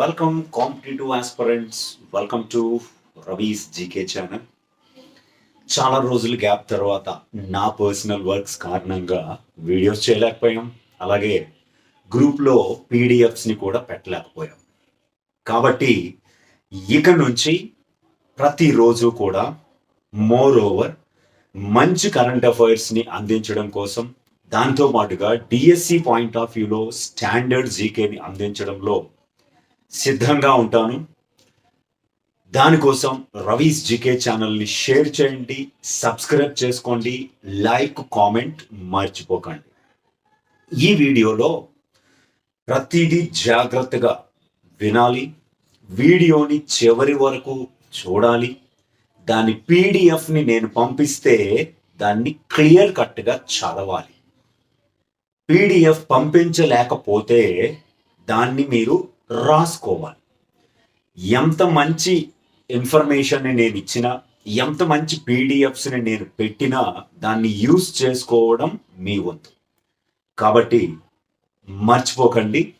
Welcome competitive aspirants welcome to Ravi's GK channel చాలా రోజులు gap తర్వాత నా పర్సనల్ వర్క్స్ కారణంగా వీడియోస్ చేయలేకపోయాం. అలాగే గ్రూప్లో పీడిఎఫ్స్ని కూడా పెట్టలేకపోయాం. కాబట్టి ఇక నుంచి ప్రతిరోజు కూడా మోర్ ఓవర్ మంచి కరెంట్ అఫైర్స్ని అందించడం కోసం దాంతో పాటుగా డిఎస్సి పాయింట్ ఆఫ్ వ్యూలో స్టాండర్డ్ జీకేని అందించడంలో సిద్ధంగా ఉంటాను. దానికోసం రవీస్ జీకే ఛానల్ని షేర్ చేయండి సబ్స్క్రైబ్ చేసుకోండి లైక్ కామెంట్ మర్చిపోకండి. ఈ వీడియోలో ప్రతిదీ జాగ్రత్తగా వినాలి వీడియోని చివరి వరకు చూడాలి దాని పీడిఎఫ్ని నేను పంపిస్తే దాన్ని క్లియర్ కట్గా చదవాలి. పీడిఎఫ్ పంపించలేకపోతే దాన్ని మీరు రాసుకోవాలి. ఎంత మంచి ఇన్ఫర్మేషన్ని నేను ఇచ్చినా ఎంత మంచి పీడిఎఫ్స్ని నేను పెట్టినా దాన్ని యూస్ చేసుకోవడం మీ వంతు. కాబట్టి మర్చిపోకండి.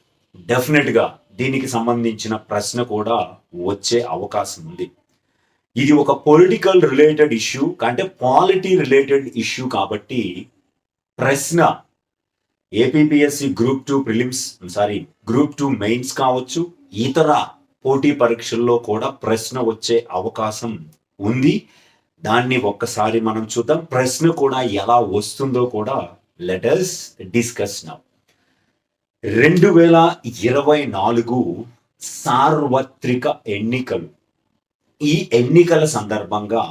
డెఫినెట్గా దీనికి సంబంధించిన ప్రశ్న కూడా వచ్చే అవకాశం ఉంది. ఇది ఒక పొలిటికల్ రిలేటెడ్ ఇష్యూ అంటే పాలిటీ రిలేటెడ్ ఇష్యూ కాబట్టి ప్రశ్న APPSC group two prelims sorry group two mains కావచ్చు ఇతర పోటీ పరీక్షల్లో కూడా ప్రశ్న వచ్చే అవకాశం ఉంది. దాన్ని ఒక్కసారి మనం చూద్దాం. ప్రశ్న కూడా ఎలా వస్తుందో కూడా లెటర్స్ డిస్కస్ నౌ రెండు వేల ఇరవై నాలుగు సార్వత్రిక ఎన్నికలు. ఈ ఎన్నికల సందర్భంగా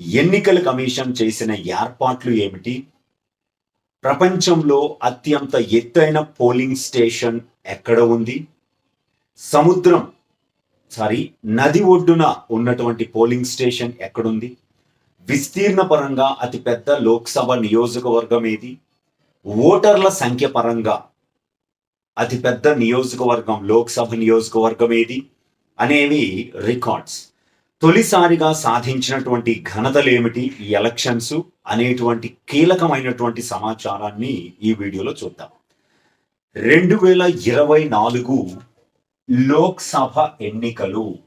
ఎన్నికల కమిషన్ చేసిన ఏర్పాట్లు ఏమిటి? ప్రపంచంలో అత్యంత ఎత్తైన పోలింగ్ స్టేషన్ ఎక్కడ ఉంది? సముద్రం సారీ నది ఒడ్డున ఉన్నటువంటి పోలింగ్ స్టేషన్ ఎక్కడుంది? విస్తీర్ణ పరంగా అతిపెద్ద లోక్సభ నియోజకవర్గం ఏది? ఓటర్ల సంఖ్య పరంగా అతిపెద్ద నియోజకవర్గం లోక్సభ నియోజకవర్గం ఏది? అనేవి రికార్డ్స్. తొలిసారిగా సాధించినటువంటి ఘనతలు ఏమిటి ఈ ఎలక్షన్స్ అనేటువంటి కీలకమైనటువంటి సమాచారాన్ని ఈ వీడియోలో చూద్దాం. రెండు వేల ఇరవై నాలుగు లోక్సభ ఎన్నికలు.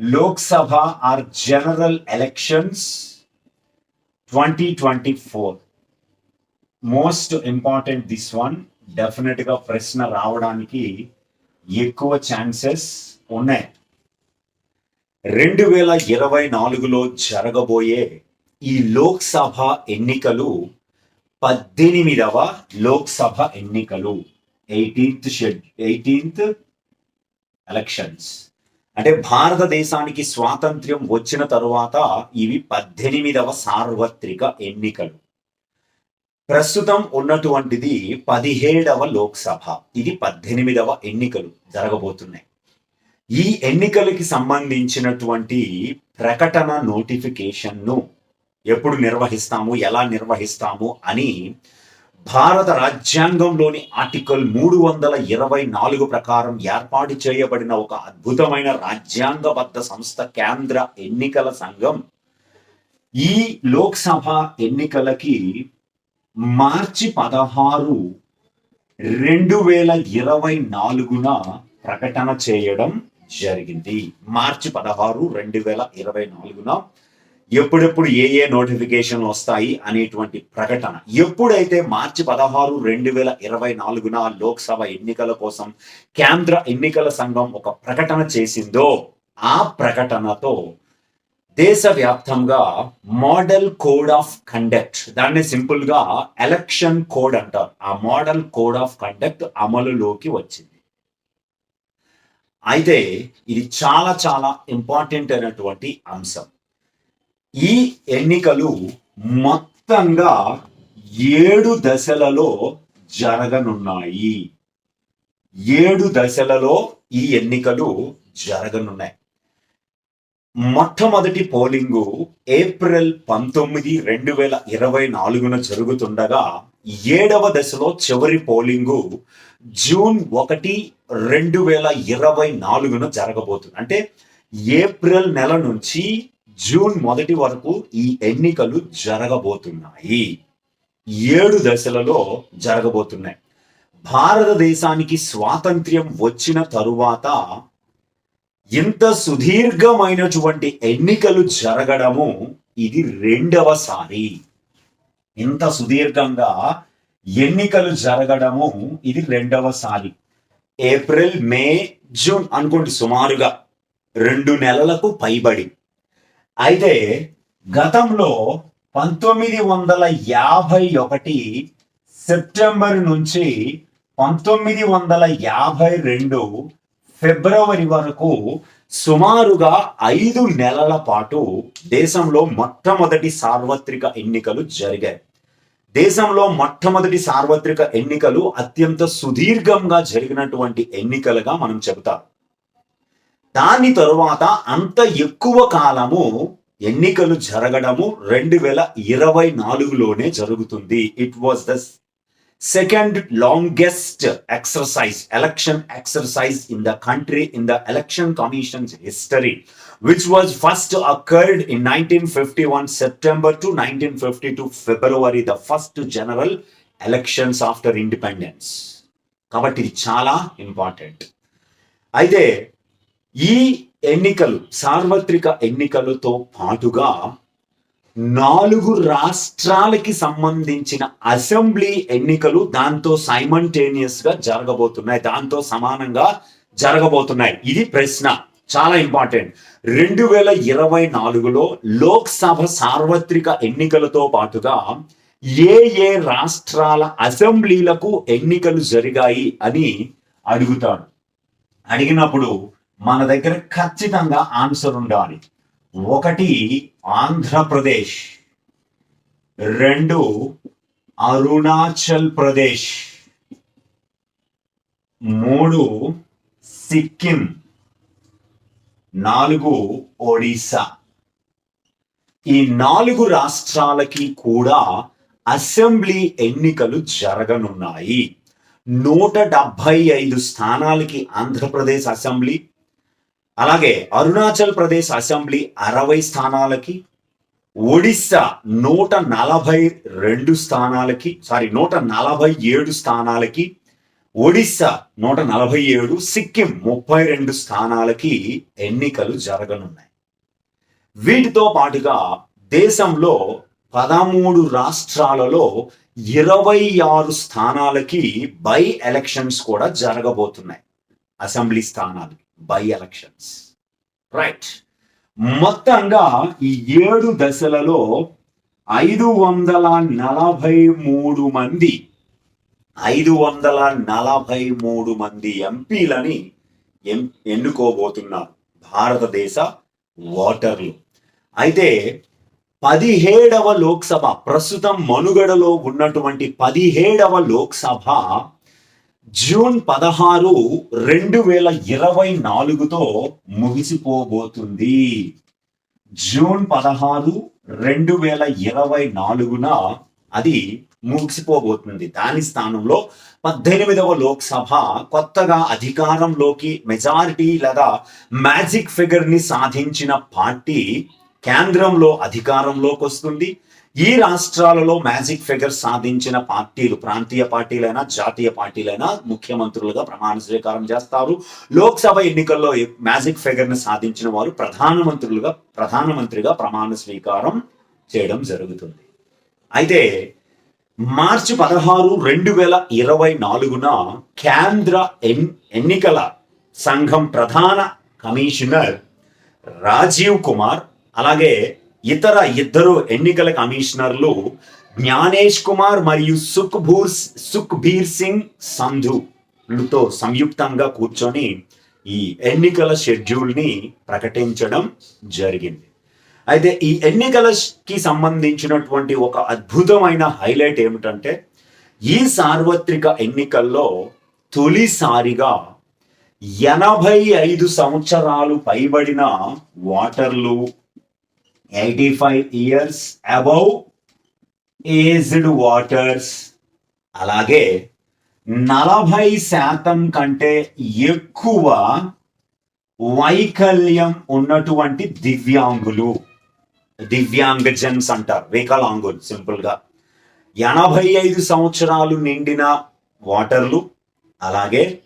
Lok Sabha or general elections twenty twenty four. Most important this one. డెఫినెట్గా ప్రశ్న రావడానికి ఎక్కువ ఛాన్సెస్ ఉన్నాయి. రెండు వేల ఇరవై నాలుగులో జరగబోయే ఈ లోక్సభ ఎన్నికలు పద్దెనిమిదవ లోక్సభ ఎన్నికలు ఎయిటీన్త్ షెడ్ ఎయిటీన్త్ ఎలక్షన్స్ అంటే భారతదేశానికి స్వాతంత్ర్యం వచ్చిన తరువాత ఇవి పద్దెనిమిదవ సార్వత్రిక ఎన్నికలు. ప్రస్తుతం ఉన్నటువంటిది పదిహేడవ లోక్సభ. ఇది పద్దెనిమిదవ ఎన్నికలు జరగబోతున్నాయి. ఈ ఎన్నికలకి సంబంధించినటువంటి ప్రకటన నోటిఫికేషన్ను ఎప్పుడు నిర్వహిస్తాము ఎలా నిర్వహిస్తాము అని భారత రాజ్యాంగంలోని ఆర్టికల్ మూడు వందల ఇరవై నాలుగు ప్రకారం ఏర్పాటు చేయబడిన ఒక అద్భుతమైన రాజ్యాంగబద్ధ సంస్థ కేంద్ర ఎన్నికల సంఘం ఈ లోక్సభ ఎన్నికలకి మార్చి పదహారు రెండు వేల ఇరవై నాలుగున ప్రకటన చేయడం జరిగింది. మార్చి పదహారు రెండు వేల ఇరవై నాలుగున ఎప్పుడెప్పుడు ఏ ఏ నోటిఫికేషన్లు వస్తాయి అనేటువంటి ప్రకటన. ఎప్పుడైతే మార్చి పదహారు రెండు వేల ఇరవై నాలుగున లోక్సభ ఎన్నికల కోసం కేంద్ర ఎన్నికల సంఘం ఒక ప్రకటన చేసిందో ఆ ప్రకటనతో దేశవ్యాప్తంగా మోడల్ కోడ్ ఆఫ్ కండక్ట్ దాన్ని సింపుల్గా ఎలక్షన్ కోడ్ అంటారు. ఆ మోడల్ కోడ్ ఆఫ్ కండక్ట్ అమలులోకి వచ్చింది. అయితే ఇది చాలా చాలా ఇంపార్టెంట్ అయినటువంటి అంశం. ఈ ఎన్నికలు మొత్తంగా ఏడు దశలలో జరగనున్నాయి. ఏడు దశలలో ఈ ఎన్నికలు జరగనున్నాయి. మొట్టమొదటి పోలింగు ఏప్రిల్ పంతొమ్మిది రెండు వేల ఇరవై నాలుగున జరుగుతుండగా ఏడవ దశలో చివరి పోలింగు జూన్ ఒకటి రెండు వేల ఇరవై నాలుగున జరగబోతుంది. అంటే ఏప్రిల్ నెల నుంచి జూన్ మొదటి వరకు ఈ ఎన్నికలు జరగబోతున్నాయి. ఏడు దశలలో జరగబోతున్నాయి. భారతదేశానికి స్వాతంత్ర్యం వచ్చిన తరువాత ఇంత సుదీర్ఘమైనటువంటి ఎన్నికలు జరగడము ఇది రెండవసారి. ఇంత సుదీర్ఘంగా ఎన్నికలు జరగడము ఇది రెండవసారి. ఏప్రిల్ మే జూన్ అనుకోండి సుమారుగా. రెండు నెలలకు పైబడి. అయితే గతంలో పంతొమ్మిది వందల యాభై ఒకటి సెప్టెంబర్ నుంచి పంతొమ్మిది వందల యాభై రెండు ఫిబ్రవరి వరకు సుమారుగా ఐదు నెలల పాటు దేశంలో మొట్టమొదటి సార్వత్రిక ఎన్నికలు జరిగాయి. దేశంలో మొట్టమొదటి సార్వత్రిక ఎన్నికలు అత్యంత సుదీర్ఘంగా జరిగినటువంటి ఎన్నికలుగా మనం చెబుతాం. దాని తరువాత అంత ఎక్కువ కాలము ఎన్నికలు జరగడము రెండు వేల ఇరవై నాలుగులోనే జరుగుతుంది. It was the second longest exercise election exercise in the country in the election commissions history which was first occurred in 1951 September to 1952 February, the first general elections after independence. కాబట్టి ఇది చాలా ఇంపార్టెంట్ అయితే ఈ ఎన్నికలు సార్వత్రిక ఎన్నికలతో పాటుగా నాలుగు రాష్ట్రాలకి సంబంధించిన అసెంబ్లీ ఎన్నికలు దాంతో సైమంటేనియస్గా జరగబోతున్నాయి. దాంతో సమానంగా జరగబోతున్నాయి. ఇది ప్రశ్న. చాలా ఇంపార్టెంట్. రెండు వేల ఇరవై నాలుగులో లోక్సభ సార్వత్రిక ఎన్నికలతో పాటుగా ఏ ఏ రాష్ట్రాల అసెంబ్లీలకు ఎన్నికలు జరిగాయి అని అడుగుతాడు. అడిగినప్పుడు మన దగ్గర ఖచ్చితంగా ఆన్సర్ ఉండాలి. ఒకటి ఆంధ్రప్రదేశ్ రెండు అరుణాచల్ ప్రదేశ్ మూడు సిక్కిం నాలుగు ఒడిశా. ఈ నాలుగు రాష్ట్రాలకి కూడా అసెంబ్లీ ఎన్నికలు జరగనున్నాయి. నూట డెబ్భై ఐదు స్థానాలకి ఆంధ్రప్రదేశ్ అసెంబ్లీ అలాగే అరుణాచల్ ప్రదేశ్ అసెంబ్లీ అరవై స్థానాలకి ఒడిస్సా నూట నలభై రెండు స్థానాలకి సారీ నూట నలభై ఏడు స్థానాలకి ఒడిస్సా నూట నలభై ఏడు సిక్కిం ముప్పై రెండు స్థానాలకి ఎన్నికలు జరగనున్నాయి. వీటితో పాటుగా దేశంలో పదమూడు రాష్ట్రాలలో ఇరవై ఆరు స్థానాలకి బై ఎలక్షన్స్ కూడా జరగబోతున్నాయి అసెంబ్లీ స్థానాలకి. బై ఎలక్షన్స్ రైట్ మొత్తంగా ఈ ఏడు దశలలో ఐదు వందల నలభై మూడు మంది ఐదు వందల నలభై మూడు మంది ఎంపీలని ఎన్- ఎన్నుకోబోతున్నారు భారతదేశ ఓటర్లు. అయితే పదిహేడవ లోక్సభ ప్రస్తుతం మనుగడలో ఉన్నటువంటి పదిహేడవ లోక్సభ జూన్ పదహారు రెండు వేల ఇరవై నాలుగుతో ముగిసిపోబోతుంది. జూన్ పదహారు రెండు వేల ఇరవై నాలుగున అది ముగిసిపోబోతుంది. దాని స్థానంలో పద్దెనిమిదవ లోక్సభ కొత్తగా అధికారంలోకి మెజారిటీ లేదా మ్యాజిక్ ఫిగర్ని సాధించిన పార్టీ కేంద్రంలో అధికారంలోకి వస్తుంది. ఈ రాష్ట్రాలలో మ్యాజిక్ ఫిగర్ సాధించిన పార్టీలు ప్రాంతీయ పార్టీలైనా జాతీయ పార్టీలైనా ముఖ్యమంత్రులుగా ప్రమాణ స్వీకారం చేస్తారు. లోక్సభ ఎన్నికల్లో మ్యాజిక్ ఫిగర్ని సాధించిన వారు ప్రధానమంత్రులుగా ప్రధానమంత్రిగా ప్రమాణ స్వీకారం చేయడం జరుగుతుంది. అయితే మార్చి పదహారు రెండు వేల ఇరవై నాలుగున కేంద్ర ఎన్ ఎన్నికల సంఘం ప్రధాన కమిషనర్ రాజీవ్ కుమార్ అలాగే ఇతర ఇద్దరు ఎన్నికల కమిషనర్లు జ్ఞానేష్ కుమార్ మరియు సుఖ్భూర్ సుఖ్బీర్ సింగ్ సంధులతో సంయుక్తంగా కూర్చొని ఈ ఎన్నికల షెడ్యూల్ని ప్రకటించడం జరిగింది. అయితే ఈ ఎన్నికలకి సంబంధించినటువంటి ఒక అద్భుతమైన హైలైట్ ఏమిటంటే ఈ సార్వత్రిక ఎన్నికల్లో తొలిసారిగా ఎనభై ఐదు సంవత్సరాలు పైబడిన వాటర్లు eighty five years above aged voters అలాగే నలభై శాతం కంటే ఎక్కువ వైకల్యం ఉన్నటువంటి దివ్యాంగులు. దివ్యాంగజన్స్ అంటారు వికలాంగులు సింపుల్గా ఎనభై ఐదు సంవత్సరాలు నిండిన వాటర్లు అలాగే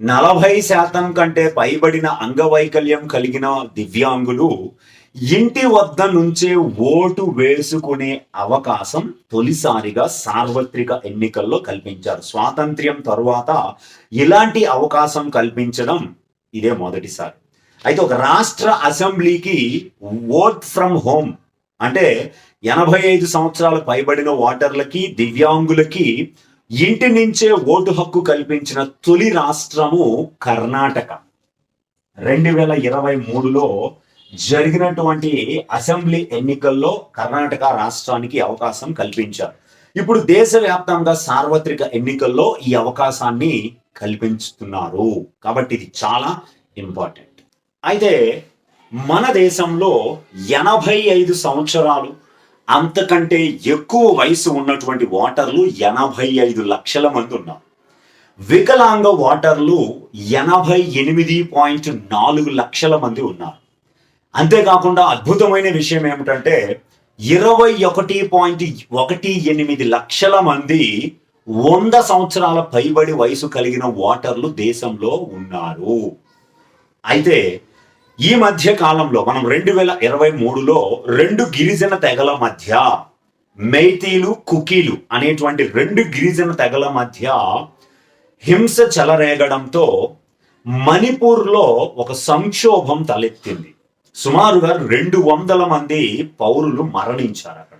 నలభై శాతం కంటే పైబడిన అంగవైకల్యం కలిగిన దివ్యాంగులు ఇంటి వద్ద నుంచే ఓటు వేసుకునే అవకాశం తొలిసారిగా సార్వత్రిక ఎన్నికల్లో కల్పించారు. స్వాతంత్ర్యం తరువాత ఇలాంటి అవకాశం కల్పించడం ఇదే మొదటిసారి. అయితే ఒక రాష్ట్ర అసెంబ్లీకి ఓట్ ఫ్రమ్ హోమ్ అంటే ఎనభై ఐదు సంవత్సరాలు పైబడిన ఓటర్లకి దివ్యాంగులకి ఇంటి నుంచే ఓటు హక్కు కల్పించిన తొలి రాష్ట్రము కర్ణాటక. రెండు వేల ఇరవై మూడులో జరిగినటువంటి అసెంబ్లీ ఎన్నికల్లో కర్ణాటక రాష్ట్రానికి అవకాశం కల్పించారు. ఇప్పుడు దేశవ్యాప్తంగా సార్వత్రిక ఎన్నికల్లో ఈ అవకాశాన్ని కల్పించుతున్నారు. కాబట్టి ఇది చాలా ఇంపార్టెంట్. అయితే మన దేశంలో ఎనభై ఐదు సంవత్సరాలు అంతకంటే ఎక్కువ వయసు ఉన్నటువంటి ఓటర్లు ఎనభై ఐదు లక్షల మంది ఉన్నారు. వికలాంగ ఓటర్లు ఎనభై ఎనిమిది పాయింట్ నాలుగు లక్షల మంది ఉన్నారు. అంతేకాకుండా అద్భుతమైన విషయం ఏమిటంటే ఇరవై ఒకటి పాయింట్ ఒకటి ఎనిమిది లక్షల మంది వంద సంవత్సరాల పైబడి వయసు కలిగిన ఓటర్లు దేశంలో ఉన్నారు. అయితే ఈ మధ్య కాలంలో మనం రెండు వేల ఇరవై మూడులో రెండు గిరిజన తెగల మధ్య మైతీలు కుకీలు అనేటువంటి రెండు గిరిజన తెగల మధ్య హింస చెలరేగడంతో మణిపూర్లో ఒక సంక్షోభం తలెత్తింది. సుమారుగా రెండు వందల మంది పౌరులు మరణించారు అక్కడ.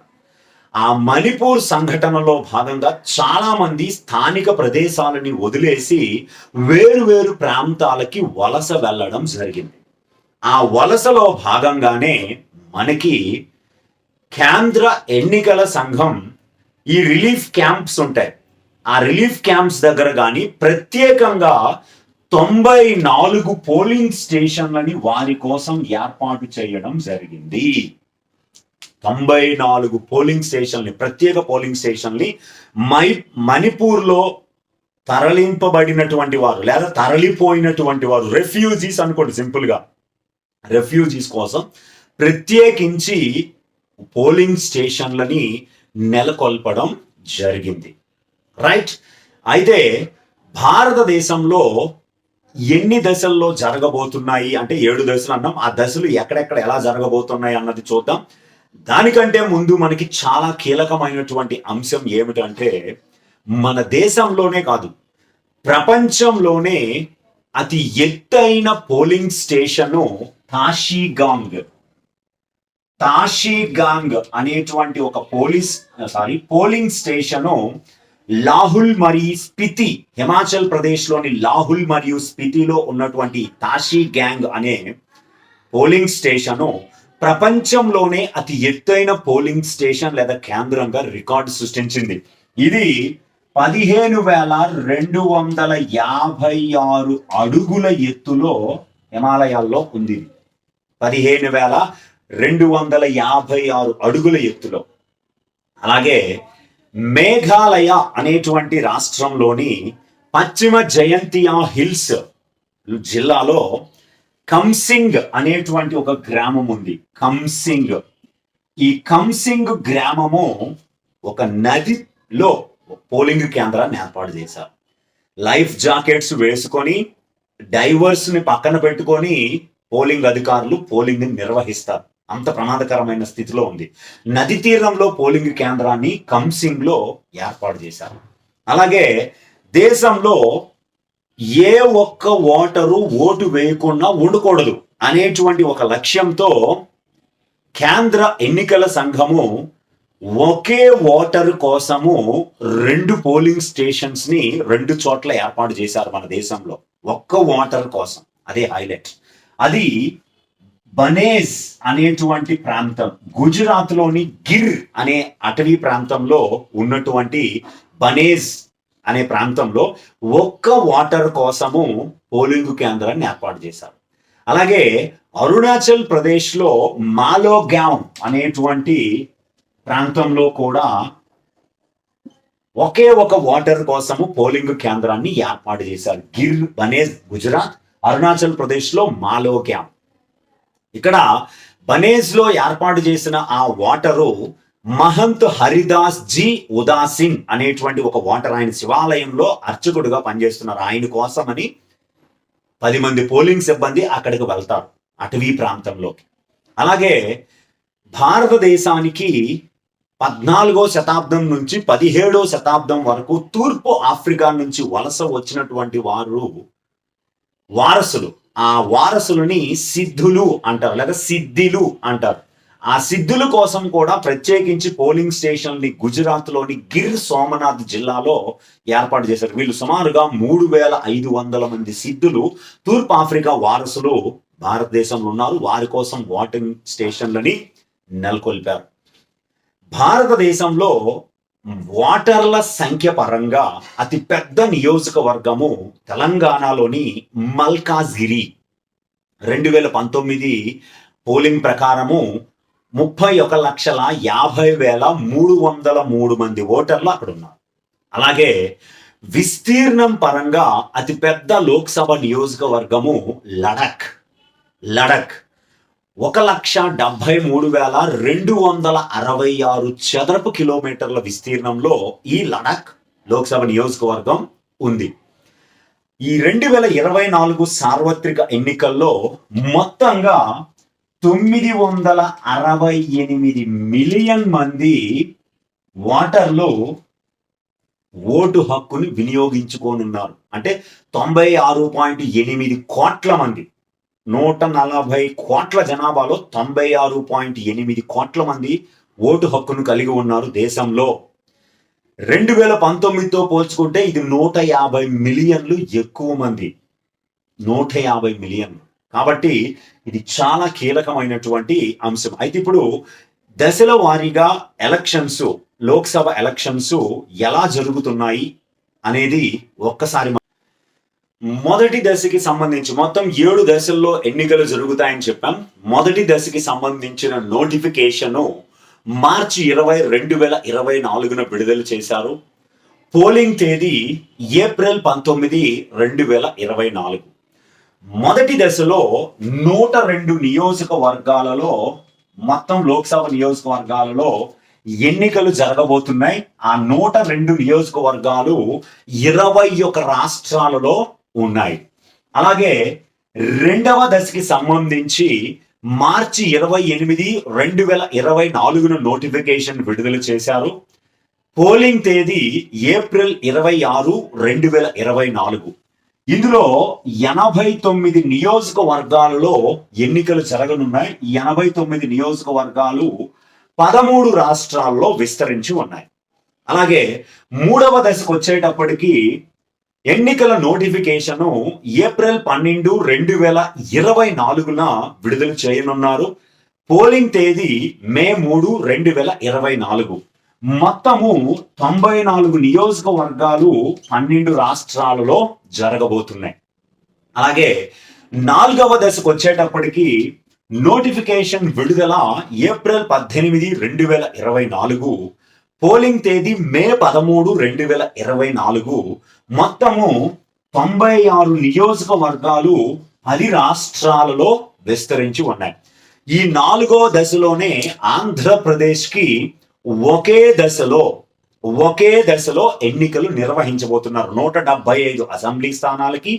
ఆ మణిపూర్ సంఘటనలో భాగంగా చాలా మంది స్థానిక ప్రదేశాలని వదిలేసి వేరు వేరు ప్రాంతాలకి వలస వెళ్ళడం జరిగింది. ఆ వలసలో భాగంగానే మనకి కేంద్ర ఎన్నికల సంఘం ఈ రిలీఫ్ క్యాంప్స్ ఉంటాయి. ఆ రిలీఫ్ క్యాంప్స్ దగ్గర కానీ ప్రత్యేకంగా తొంభై నాలుగు పోలింగ్ స్టేషన్లని వారి కోసం ఏర్పాటు చేయడం జరిగింది. తొంభై నాలుగు పోలింగ్ స్టేషన్లు ప్రత్యేక పోలింగ్ స్టేషన్లు మై మణిపూర్లో తరలింపబడినటువంటి వారు లేదా తరలిపోయినటువంటి వారు రెఫ్యూజీస్ అనుకోండి సింపుల్గా. రెఫ్యూజీస్ కోసం ప్రత్యేకించి పోలింగ్ స్టేషన్లని నెలకొల్పడం జరిగింది. రైట్? అయితే భారతదేశంలో ఎన్ని దశల్లో జరగబోతున్నాయి అంటే ఏడు దశలు అన్నాం. ఆ దశలు ఎక్కడెక్కడ ఎలా జరగబోతున్నాయి అన్నది చూద్దాం. దానికంటే ముందు మనకి చాలా కీలకమైనటువంటి అంశం ఏమిటంటే మన దేశంలోనే కాదు ప్రపంచంలోనే అతి ఎత్తైన పోలింగ్ స్టేషను తాషీగాంగ్. తాషీగాంగ్ అనేటువంటి ఒక police sorry polling station Lahaul మరియు స్పితి హిమాచల్ ప్రదేశ్లోని లాహుల్ మరియు స్పితిలో ఉన్నటువంటి తాషీ గ్యాంగ్ అనే పోలింగ్ స్టేషను ప్రపంచంలోనే అతి ఎత్తైన పోలింగ్ స్టేషన్ లేదా కేంద్రంగా రికార్డు సృష్టించింది. ఇది పదిహేను వేల రెండు వందల యాభై ఆరు అడుగుల ఎత్తులో హిమాలయాల్లో ఉంది. పదిహేను వేల రెండు వందల యాభై ఆరు అడుగుల ఎత్తులో. అలాగే మేఘాలయ అనేటువంటి రాష్ట్రంలోని పశ్చిమ జయంతియా హిల్స్ జిల్లాలో కంసింగ్ అనేటువంటి ఒక గ్రామం ఉంది. కంసింగ్. ఈ కంసింగ్ గ్రామము ఒక నదిలో పోలింగ్ కేంద్రాన్ని ఏర్పాటు చేశారు. లైఫ్ జాకెట్స్ వేసుకొని డైవర్స్ని పక్కన పెట్టుకొని పోలింగ్ అధికారులు పోలింగ్ని నిర్వహిస్తారు. అంత ప్రమాదకరమైన స్థితిలో ఉంది. నది తీరంలో పోలింగ్ కేంద్రాన్ని కంసింగ్లో ఏర్పాటు చేశారు. అలాగే దేశంలో ఏ ఒక్క ఓటరు ఓటు వేయకుండా ఉండకూడదు అనేటువంటి ఒక లక్ష్యంతో కేంద్ర ఎన్నికల సంఘము ఒకే ఓటర్ కోసము రెండు పోలింగ్ స్టేషన్స్ని రెండు చోట్ల ఏర్పాటు చేశారు మన దేశంలో. ఒక్క ఓటర్ కోసం. అదే హైలైట్. అది బనేజ్ అనేటువంటి ప్రాంతం. గుజరాత్లోని గిర్ అనే అటవీ ప్రాంతంలో ఉన్నటువంటి బనేజ్ అనే ప్రాంతంలో ఒక్క వాటర్ కోసము పోలింగ్ కేంద్రాన్ని ఏర్పాటు చేశారు. అలాగే అరుణాచల్ ప్రదేశ్లో లో అనేటువంటి ప్రాంతంలో కూడా ఒకే ఒక వాటర్ కోసము పోలింగ్ కేంద్రాన్ని ఏర్పాటు చేశారు. గిర్ బనేజ్ గుజరాత్ అరుణాచల్ ప్రదేశ్లో లో ఇక్కడ బనేజ్లో ఏర్పాటు చేసిన ఆ వాటరు మహంత్ హరిదాస్ జీ ఉదాసిన్ అనేటువంటి ఒక వాటర్ ఆయన శివాలయంలో అర్చకుడుగా పనిచేస్తున్నారు. ఆయన కోసమని పది మంది పోలింగ్ సిబ్బంది అక్కడికి వెళ్తారు అటవీ ప్రాంతంలోకి. అలాగే భారతదేశానికి పద్నాలుగో శతాబ్దం నుంచి పదిహేడో శతాబ్దం వరకు తూర్పు ఆఫ్రికా నుంచి వలస వచ్చినటువంటి వారు వారసులు. ఆ వారసులని సిద్ధులు అంటారు లేదా సిద్ధిలు అంటారు. ఆ సిద్ధుల కోసం కూడా ప్రత్యేకించి పోలింగ్ స్టేషన్ని గుజరాత్లోని గిర్ సోమనాథ్ జిల్లాలో ఏర్పాటు చేశారు. వీళ్ళు సుమారుగా మూడు వేల ఐదు వందల మంది సిద్ధులు తూర్పు ఆఫ్రికా వారసులు భారతదేశంలో ఉన్నారు. వారి కోసం ఓటింగ్ స్టేషన్లని నెలకొల్పారు. భారతదేశంలో ఓటర్ల సంఖ్య పరంగా అతి పెద్ద నియోజకవర్గము తెలంగాణలోని మల్కాజ్గిరి రెండు వేల పంతొమ్మిది పోలింగ్ ప్రకారము ముప్పై ఒక లక్షల యాభై వేల మూడు వందల మూడు మంది ఓటర్లు అక్కడ ఉన్నారు అలాగే విస్తీర్ణం పరంగా అతిపెద్ద లోక్సభ నియోజకవర్గము లడక్. లడక్ ఒక లక్ష డెబ్బై మూడు వేల రెండు వందల అరవై ఆరు చదరపు కిలోమీటర్ల విస్తీర్ణంలో ఈ లడాక్ లోక్సభ నియోజకవర్గం ఉంది. ఈ రెండు వేల ఇరవై నాలుగు సార్వత్రిక ఎన్నికల్లో మొత్తంగా తొమ్మిది వందల అరవై ఎనిమిది మిలియన్ మంది ఓటర్లు ఓటు హక్కుని వినియోగించుకోనున్నారు. అంటే తొంభై ఆరు పాయింట్ ఎనిమిది కోట్ల మంది. నూట నలభై కోట్ల జనాభాలో తొంభై ఆరు పాయింట్ ఎనిమిది కోట్ల మంది ఓటు హక్కును కలిగి ఉన్నారు దేశంలో. రెండు వేల పంతొమ్మిదితో పోల్చుకుంటే ఇది నూట యాభై మిలియన్లు ఎక్కువ మంది. నూట యాభై మిలియన్లు. కాబట్టి ఇది చాలా కీలకమైనటువంటి అంశం. అయితే ఇప్పుడు దశల వారీగా ఎలక్షన్స్ లోక్సభ ఎలక్షన్స్ ఎలా జరుగుతున్నాయి అనేది ఒక్కసారి మొదటి దశకి సంబంధించి మొత్తం ఏడు దశల్లో ఎన్నికలు జరుగుతాయని చెప్పాం. మొదటి దశకి సంబంధించిన నోటిఫికేషన్ మార్చి ఇరవై రెండు వేల ఇరవై నాలుగున విడుదల చేశారు. పోలింగ్ తేదీ ఏప్రిల్ పంతొమ్మిది రెండు వేల ఇరవై నాలుగు. మొదటి దశలో నూట రెండు నియోజకవర్గాలలో మొత్తం లోక్సభ నియోజకవర్గాలలో ఎన్నికలు జరగబోతున్నాయి. ఆ నూట రెండు నియోజకవర్గాలు ఇరవై ఒక రాష్ట్రాలలో ఉన్నాయి. అలాగే రెండవ దశకి సంబంధించి మార్చి ఇరవై ఎనిమిది రెండు వేల ఇరవై నాలుగున నోటిఫికేషన్ విడుదల చేశారు. పోలింగ్ తేదీ ఏప్రిల్ ఇరవై ఆరు రెండు వేల ఇరవై నాలుగు. ఇందులో ఎనభై తొమ్మిది నియోజకవర్గాలలో ఎన్నికలు జరగనున్నాయి. ఎనభై తొమ్మిది నియోజకవర్గాలు పదమూడు రాష్ట్రాల్లో విస్తరించి ఉన్నాయి. అలాగే మూడవ దశకు వచ్చేటప్పటికి ఎన్నికల నోటిఫికేషన్ ఏప్రిల్ పన్నెండు రెండు వేల ఇరవై నాలుగున విడుదల చేయనున్నారు. పోలింగ్ తేదీ మే మూడు రెండు వేల ఇరవై నాలుగు. మొత్తము తొంభై నాలుగు నియోజకవర్గాలు పన్నెండు రాష్ట్రాలలో జరగబోతున్నాయి. అలాగే నాలుగవ దశకు వచ్చేటప్పటికి నోటిఫికేషన్ విడుదల ఏప్రిల్ పద్దెనిమిది రెండు వేల ఇరవై నాలుగు పోలింగ్ తేదీ మే పదమూడు రెండు వేల ఇరవై నాలుగు. మొత్తము తొంభై ఆరు నియోజకవర్గాలు పది రాష్ట్రాలలో విస్తరించి ఉన్నాయి. ఈ నాలుగో దశలోనే ఆంధ్రప్రదేశ్కి ఒకే దశలో ఒకే దశలో ఎన్నికలు నిర్వహించబోతున్నారు. నూట డెబ్బై ఐదు అసెంబ్లీ స్థానాలకి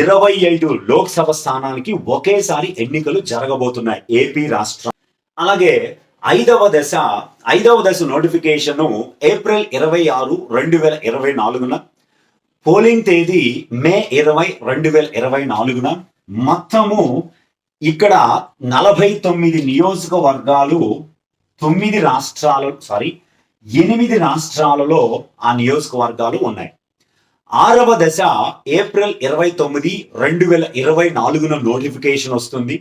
ఇరవై ఐదు లోక్సభ స్థానాలకి ఒకేసారి ఎన్నికలు జరగబోతున్నాయి. ఏపీ రాష్ట్రం అలాగే ఐదవ దశ ఐదవ దశ నోటిఫికేషన్ ఏప్రిల్ ఇరవై ఆరు రెండు వేల ఇరవై నాలుగున పోలింగ్ తేదీ మే ఇరవై రెండు వేల ఇరవై నాలుగున మొత్తము ఇక్కడ నలభై తొమ్మిది నియోజకవర్గాలు తొమ్మిది రాష్ట్రాలు సారీ ఎనిమిది రాష్ట్రాలలో ఆ నియోజకవర్గాలు ఉన్నాయి. ఆరవ దశ ఏప్రిల్ ఇరవై తొమ్మిది రెండు వేల ఇరవై నాలుగున నోటిఫికేషన్ వస్తుంది.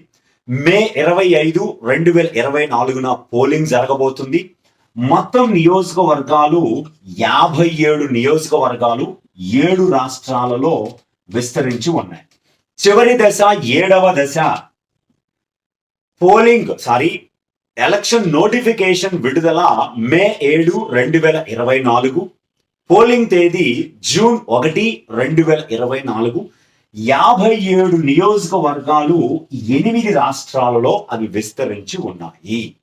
మే ఇరవై ఐదు రెండు వేల ఇరవై నాలుగున పోలింగ్ జరగబోతుంది. మొత్తం నియోజకవర్గాలు యాభై ఏడు నియోజకవర్గాలు ఏడు రాష్ట్రాలలో విస్తరించి ఉన్నాయి. చివరి దశ ఏడవ దశ పోలింగ్ సారీ ఎలక్షన్ నోటిఫికేషన్ విడుదల మే ఏడు రెండు వేల ఇరవై నాలుగు. పోలింగ్ తేదీ జూన్ ఒకటి రెండు వేల ఇరవై నాలుగు. యాభై ఏడు నియోజకవర్గాలు ఎనిమిది రాష్ట్రాలలో అవి విస్తరించి ఉన్నాయి.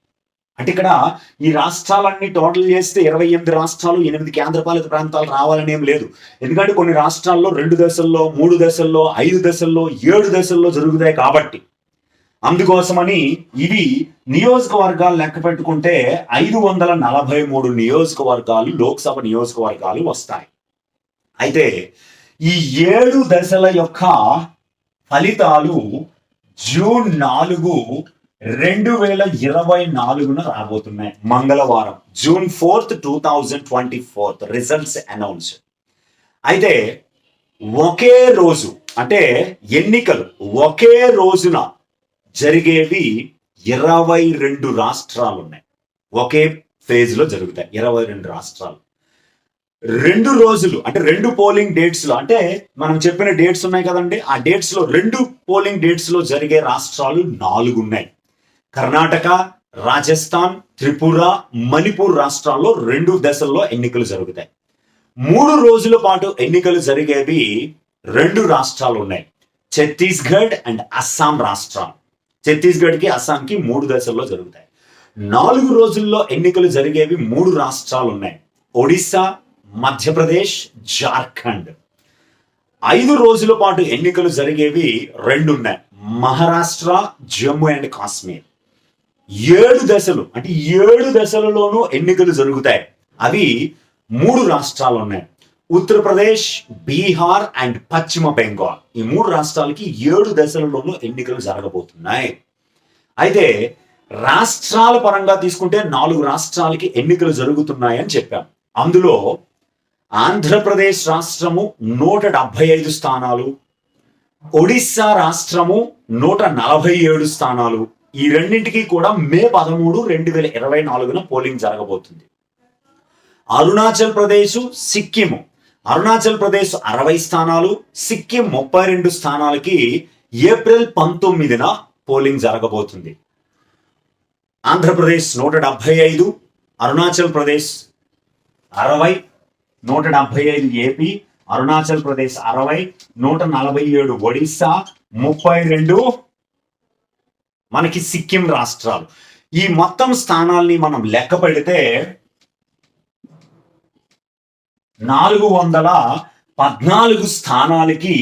అంటే ఇక్కడ ఈ రాష్ట్రాలన్నీ టోటల్ చేస్తే ఇరవై ఎనిమిది రాష్ట్రాలు ఎనిమిది కేంద్రపాలిత ప్రాంతాలు రావాలని ఏం లేదు. ఎందుకంటే కొన్ని రాష్ట్రాల్లో రెండు దశల్లో మూడు దశల్లో ఐదు దశల్లో ఏడు దశల్లో జరుగుతాయి కాబట్టి. అందుకోసమని ఇవి నియోజకవర్గాలు లెక్క పెట్టుకుంటే ఐదు వందల నలభై మూడు నియోజకవర్గాలు లోక్సభ నియోజకవర్గాలు వస్తాయి. అయితే ఈ ఏడు దశల యొక్క ఫలితాలు జూన్ నాలుగు రెండు వేల ఇరవై నాలుగున రాబోతున్నాయి. మంగళవారం June fourth two thousand twenty fourth results announce. అయితే ఒకే రోజు అంటే ఎన్నికలు ఒకే రోజున జరిగేవి ఇరవై రెండు రాష్ట్రాలు ఉన్నాయి ఒకే ఫేజ్లో జరుగుతాయి. ఇరవై రెండు రాష్ట్రాలు. రెండు రోజులు అంటే రెండు పోలింగ్ డేట్స్లో అంటే మనం చెప్పిన డేట్స్ ఉన్నాయి కదండి ఆ డేట్స్లో రెండు పోలింగ్ డేట్స్లో జరిగే రాష్ట్రాలు నాలుగు ఉన్నాయి. కర్ణాటక రాజస్థాన్ త్రిపుర మణిపూర్ రాష్ట్రాల్లో రెండు దశల్లో ఎన్నికలు జరుగుతాయి. మూడు రోజుల పాటు ఎన్నికలు జరిగేవి రెండు రాష్ట్రాలు ఉన్నాయి. ఛత్తీస్గఢ్ అండ్ అస్సాం రాష్ట్రాలు. ఛత్తీస్గఢ్కి అస్సాంకి మూడు దశల్లో జరుగుతాయి. నాలుగు రోజుల్లో ఎన్నికలు జరిగేవి మూడు రాష్ట్రాలు ఉన్నాయి. ఒడిశా మధ్యప్రదేశ్ జార్ఖండ్. ఐదు రోజుల పాటు ఎన్నికలు జరిగేవి రెండు ఉన్నాయి మహారాష్ట్ర జమ్మూ అండ్ కాశ్మీర్. ఏడు దశలు అంటే ఏడు దశలలోనూ ఎన్నికలు జరుగుతాయి. అవి మూడు రాష్ట్రాలు ఉన్నాయి. ఉత్తరప్రదేశ్ బీహార్ అండ్ పశ్చిమ బెంగాల్. ఈ మూడు రాష్ట్రాలకి ఏడు దశలలోనూ ఎన్నికలు జరగబోతున్నాయి. అయితే రాష్ట్రాల పరంగా తీసుకుంటే నాలుగు రాష్ట్రాలకి ఎన్నికలు జరుగుతున్నాయని చెప్పాం. అందులో ఆంధ్రప్రదేశ్ రాష్ట్రము నూట డెబ్బై ఐదు స్థానాలు ఒడిస్సా రాష్ట్రము నూట నలభై ఏడు స్థానాలు. ఈ రెండింటికి కూడా మే పదమూడు రెండు వేల ఇరవై నాలుగున పోలింగ్ జరగబోతుంది. అరుణాచల్ ప్రదేశ్ సిక్కిం అరుణాచల్ ప్రదేశ్ అరవై స్థానాలు సిక్కిం ముప్పై రెండు స్థానాలకి ఏప్రిల్ పంతొమ్మిదిన పోలింగ్ జరగబోతుంది. ఆంధ్రప్రదేశ్ నూట డెబ్బై ఐదు అరుణాచల్ ప్రదేశ్ అరవై నూట డెబ్బై ఐదు ఏపీ అరుణాచల్ ప్రదేశ్ అరవై నూట నలభై ఏడు ఒడిస్సా ముప్పై రెండు మనకి సిక్కిం రాష్ట్రాలు. ఈ మొత్తం స్థానాల్ని మనం లెక్క పెడితే నాలుగు వందల పద్నాలుగు స్థానాలకి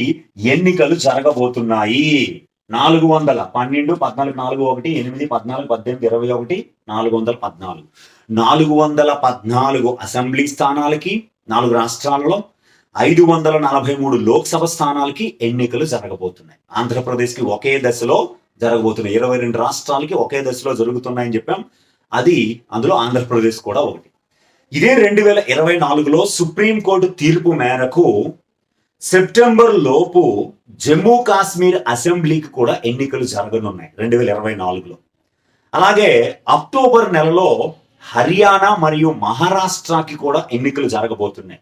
ఎన్నికలు జరగబోతున్నాయి. నాలుగు వందల పన్నెండు పద్నాలుగు నాలుగు ఒకటి ఎనిమిది పద్నాలుగు పద్దెనిమిది ఇరవై ఒకటి నాలుగు వందల పద్నాలుగు. నాలుగు వందల పద్నాలుగు అసెంబ్లీ స్థానాలకి నాలుగు రాష్ట్రాలలో ఐదు వందల నలభై మూడు లోక్సభ స్థానాలకి ఎన్నికలు జరగబోతున్నాయి. ఆంధ్రప్రదేశ్కి ఒకే దశలో జరగబోతున్నాయి. ఇరవై రెండు రాష్ట్రాలకి ఒకే దశలో జరుగుతున్నాయని చెప్పాం. అది అందులో ఆంధ్రప్రదేశ్ కూడా ఒకటి. ఇదే రెండు వేల ఇరవై నాలుగులో సుప్రీంకోర్టు తీర్పు మేరకు సెప్టెంబర్ లోపు జమ్మూ కాశ్మీర్ అసెంబ్లీకి కూడా ఎన్నికలు జరగనున్నాయి రెండు వేల ఇరవై నాలుగులో. అలాగే అక్టోబర్ నెలలో హర్యానా మరియు మహారాష్ట్రకి కూడా ఎన్నికలు జరగబోతున్నాయి.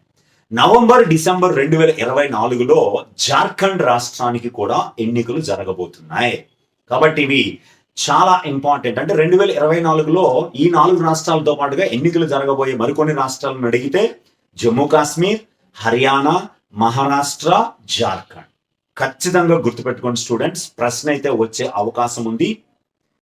నవంబర్ డిసెంబర్ రెండు వేల ఇరవై నాలుగులో జార్ఖండ్ రాష్ట్రానికి కూడా ఎన్నికలు జరగబోతున్నాయి. కాబట్టి ఇవి చాలా ఇంపార్టెంట్. అంటే రెండు వేల ఇరవై నాలుగులో ఈ నాలుగు రాష్ట్రాలతో పాటుగా ఎన్నికలు జరగబోయే మరికొన్ని రాష్ట్రాలను అడిగితే జమ్మూ కాశ్మీర్ హర్యానా మహారాష్ట్ర జార్ఖండ్. ఖచ్చితంగా గుర్తుపెట్టుకోండి స్టూడెంట్స్ ప్రశ్న అయితే వచ్చే అవకాశం ఉంది.